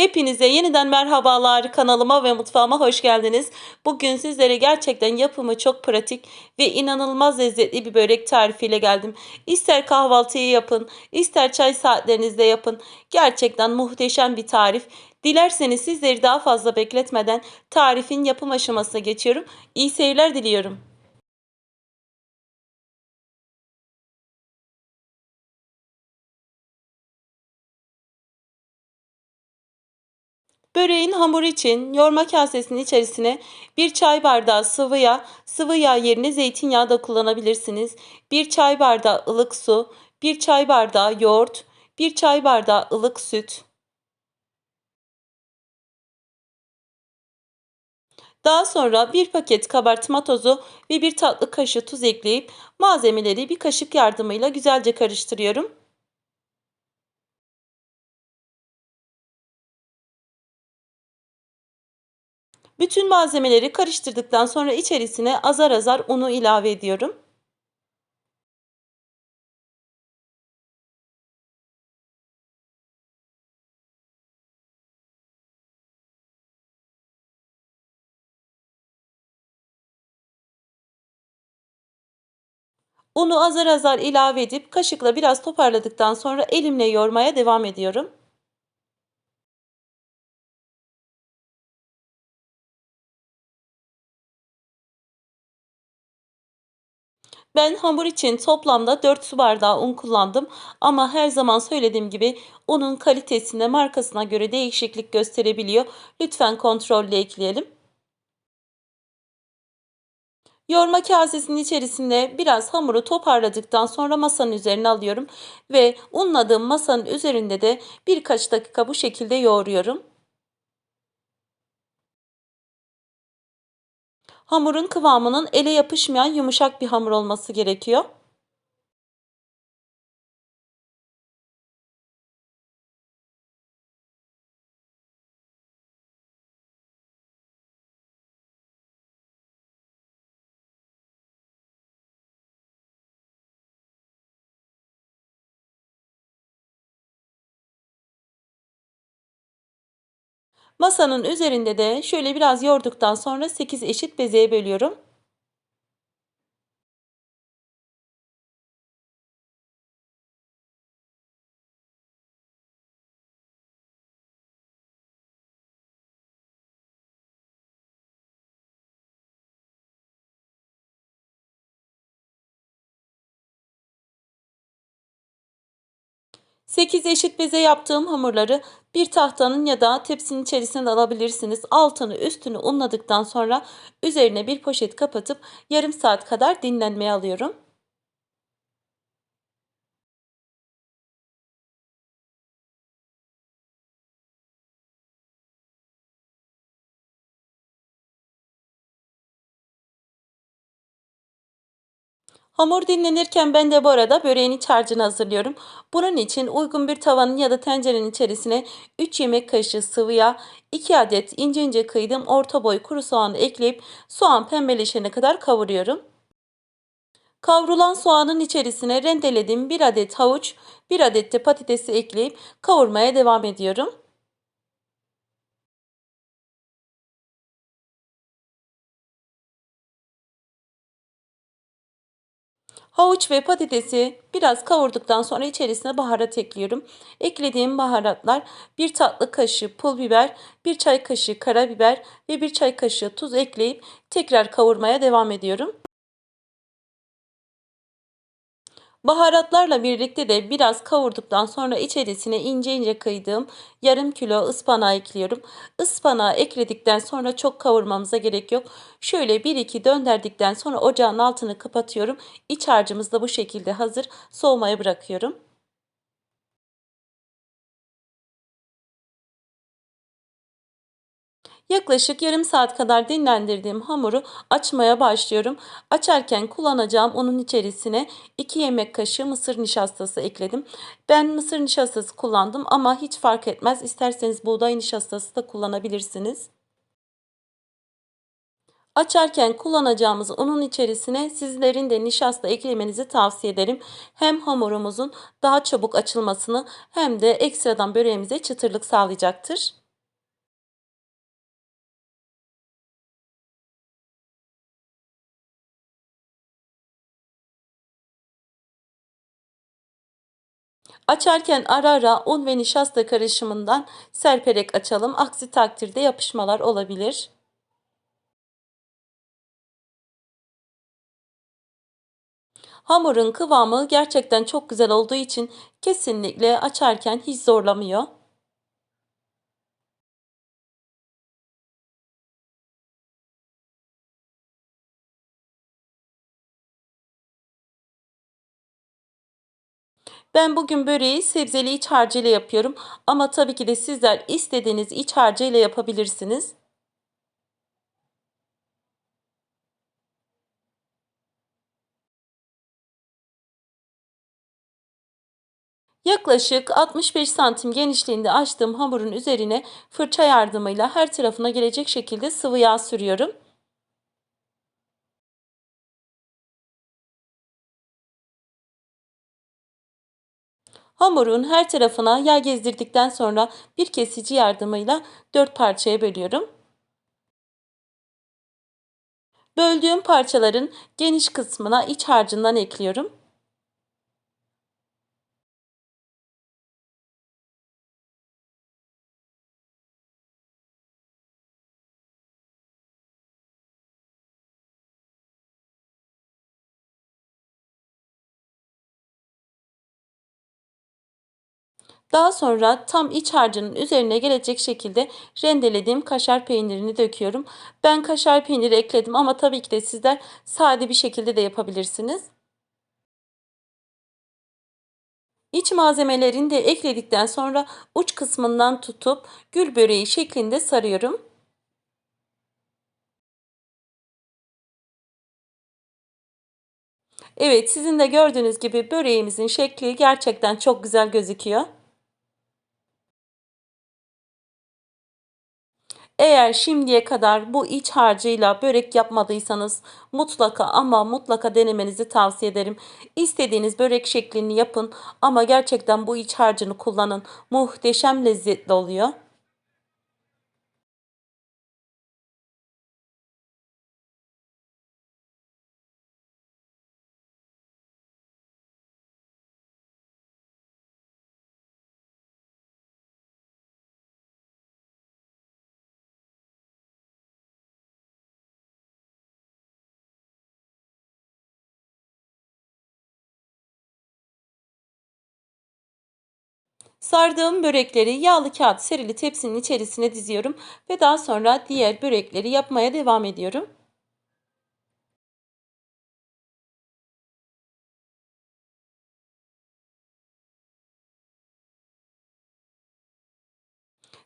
Hepinize yeniden merhabalar kanalıma ve mutfağıma hoş geldiniz. Bugün sizlere gerçekten yapımı çok pratik ve inanılmaz lezzetli bir börek tarifiyle geldim. İster kahvaltıyı yapın, ister çay saatlerinizde yapın. Gerçekten muhteşem bir tarif. Dilerseniz sizleri daha fazla bekletmeden tarifin yapım aşamasına geçiyorum. İyi seyirler diliyorum. Böreğin hamuru için yoğurma kasesinin içerisine bir çay bardağı sıvı yağ, sıvı yağ yerine zeytinyağı da kullanabilirsiniz. Bir çay bardağı ılık su, bir çay bardağı yoğurt, bir çay bardağı ılık süt. Daha sonra bir paket kabartma tozu ve bir tatlı kaşığı tuz ekleyip malzemeleri bir kaşık yardımıyla güzelce karıştırıyorum. Bütün malzemeleri karıştırdıktan sonra içerisine azar azar unu ilave ediyorum. Unu azar azar ilave edip kaşıkla biraz toparladıktan sonra elimle yoğurmaya devam ediyorum. Ben hamur için toplamda 4 su bardağı un kullandım ama her zaman söylediğim gibi unun kalitesine markasına göre değişiklik gösterebiliyor. Lütfen kontrollü ekleyelim. Yoğurma kasesinin içerisinde biraz hamuru toparladıktan sonra masanın üzerine alıyorum ve unladığım masanın üzerinde de birkaç dakika bu şekilde yoğuruyorum. Hamurun kıvamının ele yapışmayan yumuşak bir hamur olması gerekiyor. Masanın üzerinde de şöyle biraz yoğurduktan sonra 8 eşit bezeye bölüyorum. Sekiz eşit beze yaptığım hamurları bir tahtanın ya da tepsinin içerisine alabilirsiniz. Altını üstünü unladıktan sonra üzerine bir poşet kapatıp yarım saat kadar dinlenmeye alıyorum. Hamur dinlenirken ben de bu arada böreğin iç harcını hazırlıyorum. Bunun için uygun bir tavanın ya da tencerenin içerisine 3 yemek kaşığı sıvı yağ, 2 adet ince ince kıydığım orta boy kuru soğanı ekleyip soğan pembeleşene kadar kavuruyorum. Kavrulan soğanın içerisine rendelediğim 1 adet havuç, 1 adet de patatesi ekleyip kavurmaya devam ediyorum. Havuç ve patatesi biraz kavurduktan sonra içerisine baharat ekliyorum. Eklediğim baharatlar bir tatlı kaşığı pul biber, bir çay kaşığı karabiber ve bir çay kaşığı tuz ekleyip tekrar kavurmaya devam ediyorum. Baharatlarla birlikte de biraz kavurduktan sonra içerisine ince ince kıydığım yarım kilo ıspanağı ekliyorum. Ispanağı ekledikten sonra çok kavurmamıza gerek yok. Şöyle 1-2 döndürdükten sonra ocağın altını kapatıyorum. İç harcımız da bu şekilde hazır. Soğumaya bırakıyorum. Yaklaşık yarım saat kadar dinlendirdiğim hamuru açmaya başlıyorum. Açarken kullanacağım unun içerisine 2 yemek kaşığı mısır nişastası ekledim. Ben mısır nişastası kullandım ama hiç fark etmez. İsterseniz buğday nişastası da kullanabilirsiniz. Açarken kullanacağımız unun içerisine sizlerin de nişasta eklemenizi tavsiye ederim. Hem hamurumuzun daha çabuk açılmasını hem de ekstradan böreğimize çıtırlık sağlayacaktır. Açarken ara ara un ve nişasta karışımından serperek açalım. Aksi takdirde yapışmalar olabilir. Hamurun kıvamı gerçekten çok güzel olduğu için kesinlikle açarken hiç zorlamıyor. Ben bugün böreği sebzeli iç harcıyla yapıyorum ama tabii ki de sizler istediğiniz iç harcıyla yapabilirsiniz. Yaklaşık 65 santim genişliğinde açtığım hamurun üzerine fırça yardımıyla her tarafına gelecek şekilde sıvı yağ sürüyorum. Hamurun her tarafına yağ gezdirdikten sonra bir kesici yardımıyla dört parçaya bölüyorum. Böldüğüm parçaların geniş kısmına iç harcından ekliyorum. Daha sonra tam iç harcının üzerine gelecek şekilde rendelediğim kaşar peynirini döküyorum. Ben kaşar peyniri ekledim ama tabii ki de sizler sade bir şekilde de yapabilirsiniz. İç malzemelerini de ekledikten sonra uç kısmından tutup gül böreği şeklinde sarıyorum. Evet sizin de gördüğünüz gibi böreğimizin şekli gerçekten çok güzel gözüküyor. Eğer şimdiye kadar bu iç harcıyla börek yapmadıysanız mutlaka ama mutlaka denemenizi tavsiye ederim. İstediğiniz börek şeklini yapın ama gerçekten bu iç harcını kullanın. Muhteşem lezzetli oluyor. Sardığım börekleri yağlı kağıt serili tepsinin içerisine diziyorum ve daha sonra diğer börekleri yapmaya devam ediyorum.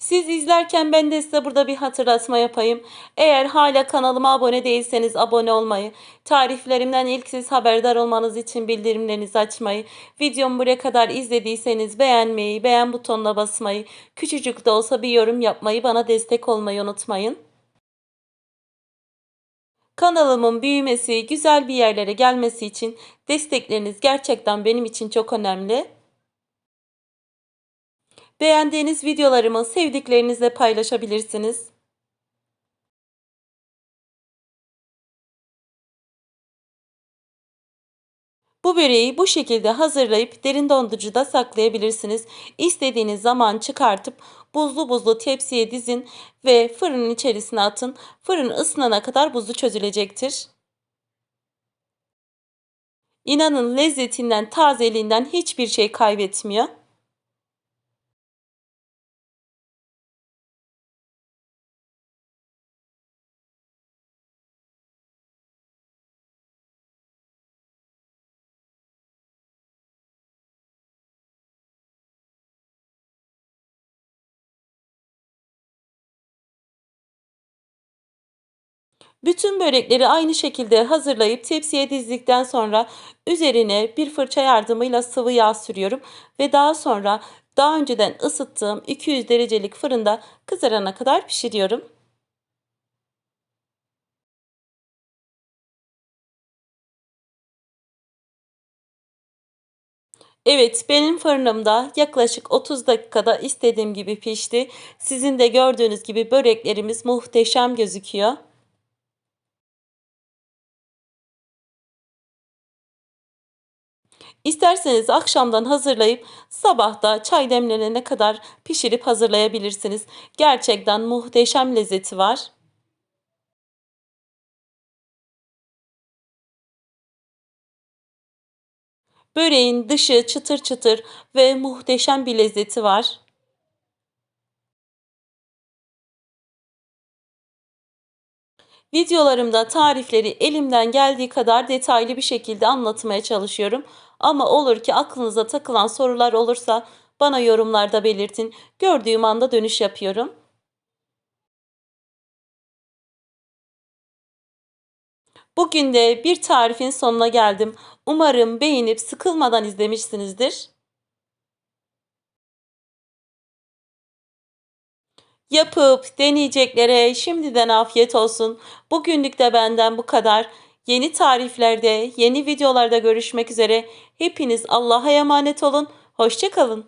Siz izlerken ben de size burada bir hatırlatma yapayım. Eğer hala kanalıma abone değilseniz abone olmayı, tariflerimden ilk siz haberdar olmanız için bildirimlerinizi açmayı, videomu buraya kadar izlediyseniz beğenmeyi, beğen butonuna basmayı, küçücük de olsa bir yorum yapmayı, bana destek olmayı unutmayın. Kanalımın büyümesi, güzel bir yerlere gelmesi için destekleriniz gerçekten benim için çok önemli. Beğendiğiniz videolarımı sevdiklerinizle paylaşabilirsiniz. Bu böreği bu şekilde hazırlayıp derin dondurucuda saklayabilirsiniz. İstediğiniz zaman çıkartıp buzlu buzlu tepsiye dizin ve fırının içerisine atın. Fırın ısınana kadar buzlu çözülecektir. İnanın lezzetinden, tazeliğinden hiçbir şey kaybetmiyor. Bütün börekleri aynı şekilde hazırlayıp tepsiye dizdikten sonra üzerine bir fırça yardımıyla sıvı yağ sürüyorum ve daha sonra daha önceden ısıttığım 200 derecelik fırında kızarana kadar pişiriyorum. Evet, benim fırınımda yaklaşık 30 dakikada istediğim gibi pişti. Sizin de gördüğünüz gibi böreklerimiz muhteşem gözüküyor. İsterseniz akşamdan hazırlayıp sabahta çay demlenene kadar pişirip hazırlayabilirsiniz. Gerçekten muhteşem lezzeti var. Böreğin dışı çıtır çıtır ve muhteşem bir lezzeti var. Videolarımda tarifleri elimden geldiği kadar detaylı bir şekilde anlatmaya çalışıyorum. Ama olur ki aklınıza takılan sorular olursa bana yorumlarda belirtin. Gördüğüm anda dönüş yapıyorum. Bugün de bir tarifin sonuna geldim. Umarım beğenip sıkılmadan izlemişsinizdir. Yapıp deneyeceklere şimdiden afiyet olsun. Bugünlük de benden bu kadar. Yeni tariflerde, yeni videolarda görüşmek üzere. Hepiniz Allah'a emanet olun. Hoşçakalın.